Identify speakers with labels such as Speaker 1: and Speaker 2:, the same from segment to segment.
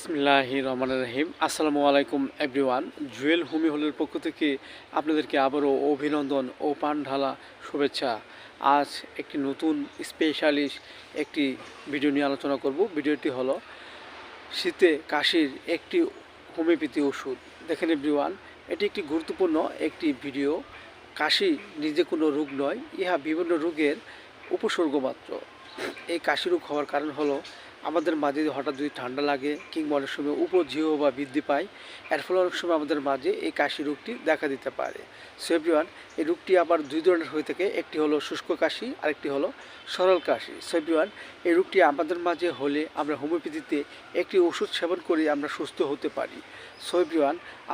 Speaker 1: বিসমিল্লাহি রহমান রহিম। আসসালামু আলাইকুম, এভরিওয়ান। জুয়েল হোমি হলের পক্ষ থেকে আপনাদেরকে আবারও অভিনন্দন ও পান ঢালা শুভেচ্ছা। আজ একটি নতুন স্পেশালিস্ট একটি ভিডিও নিয়ে আলোচনা করব। ভিডিওটি হলো শীতে কাশির একটি হোমিওপ্যাথি ওষুধ। দেখেন এভরিওয়ান, এটি একটি গুরুত্বপূর্ণ একটি ভিডিও কাশি নিজে কোনো রোগ নয়, ইহা বিভিন্ন রোগের উপসর্গ মাত্র এই কাশি রোগ হওয়ার কারণ হলো আমাদের মাঝে হঠাৎ যদি ঠান্ডা লাগে কিংবা অনেক সময় উপজিহ বা বৃদ্ধি পায়, এর ফলে অনেক সময় আমাদের মাঝে এই কাশি রোগটি দেখা দিতে পারে। সো এই রোগটি আবার দুই ধরনের হয়ে থাকে, একটি হলো শুষ্ক কাশি, আরেকটি হলো সরল কাশি। সো এই রোগটি আমাদের মাঝে হলে আমরা হোমিওপ্যাথিতে একটি ওষুধ সেবন করে আমরা সুস্থ হতে পারি। সো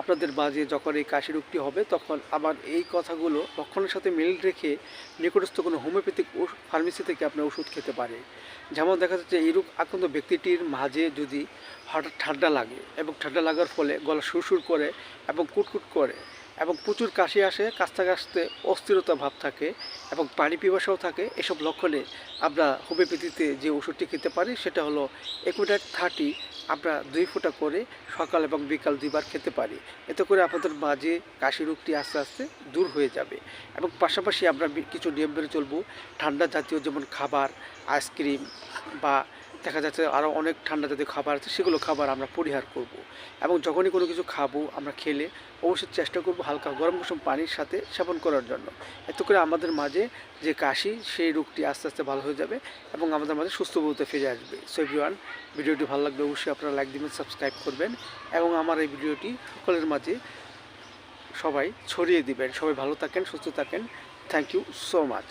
Speaker 1: আপনাদের মাঝে যখন এই কাশি রোগটি হবে, তখন আবার এই কথাগুলো লক্ষণের সাথে মিল রেখে নিকটস্থ কোনো হোমিওপ্যাথিক ফার্মেসি থেকে আপনার ওষুধ খেতে পারে যেমন দেখা যাচ্ছে এই রোগ আক্রান্ত ব্যক্তিটির মাঝে যদি হঠাৎ ঠান্ডা লাগে এবং ঠান্ডা লাগার ফলে গলা সুরসুর করে এবং কুটকুট করে এবং প্রচুর কাশি আসে, কাশতে কাশতে অস্থিরতা ভাব থাকে এবং পানি পিপাসাও থাকে, এসব লক্ষণে আমরা হোমিওপ্যাথিতে যে ওষুধটি খেতে পারি সেটা হলো একুইডার থার্টি আমরা দুই ফোঁটা করে সকাল এবং বিকাল দুইবার খেতে পারি। এতে করে আপনাদের মাঝে কাশি রোগটি আস্তে আস্তে দূর হয়ে যাবে এবং পাশাপাশি আমরা কিছু নিয়ম মেনে চলবো। ঠান্ডা জাতীয় যেমন খাবার আইসক্রিম বা দেখা যাচ্ছে আরও অনেক ঠান্ডা জাতীয় খাবার আছে, সেগুলো খাবার আমরা পরিহার করব। এবং যখনই কোনো কিছু খাব, আমরা খেলে অবশ্যই চেষ্টা করব হালকা গরম গরম পানির সাথে সেবন করার জন্য। এত করে আমাদের মাঝে যে কাশি, সেই রোগটি আস্তে আস্তে ভালো হয়ে যাবে এবং আমাদের মাঝে সুস্থ বলতে ফিরে আসবে। সো ভিডিওটি ভালো লাগবে অবশ্যই আপনারা লাইক দিবেন সাবস্ক্রাইব করবেন এবং আমার এই ভিডিওটি সকলের মাঝে সবাই ছড়িয়ে দিবেন। সবাই ভালো থাকেন, সুস্থ থাকেন। Thank you so much